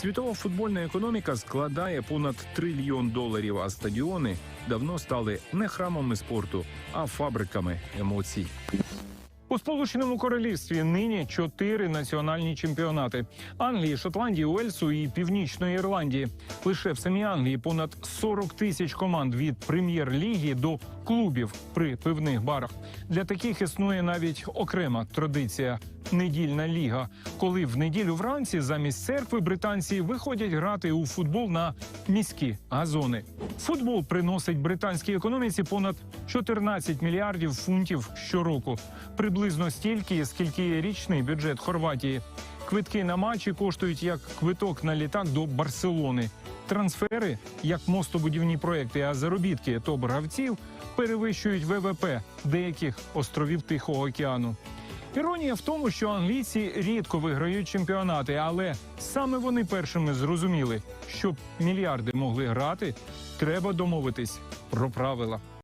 Світова футбольна економіка складає понад трильйон доларів, а стадіони давно стали не храмами спорту, а фабриками емоцій. У Сполученому Королівстві нині чотири національні чемпіонати: Англії, Шотландії, Уельсу і Північної Ірландії. Лише в самій Англії понад 40 тисяч команд від прем'єр-ліги до клубів при пивних барах. Для таких існує навіть окрема традиція недільна ліга, коли в неділю вранці замість церкви британці виходять грати у футбол на міські газони. Футбол приносить британській економіці понад 14 мільярдів фунтів щороку, приблизно стільки, скільки є річний бюджет Хорватії. Квитки на матчі коштують як квиток на літак до Барселони. Трансфери як мостобудівні проекти, а заробітки топ-гравців перевищують ВВП деяких островів Тихого океану. Іронія в тому, що англійці рідко виграють чемпіонати, але саме вони першими зрозуміли, щоб мільярди могли грати, треба домовитись про правила.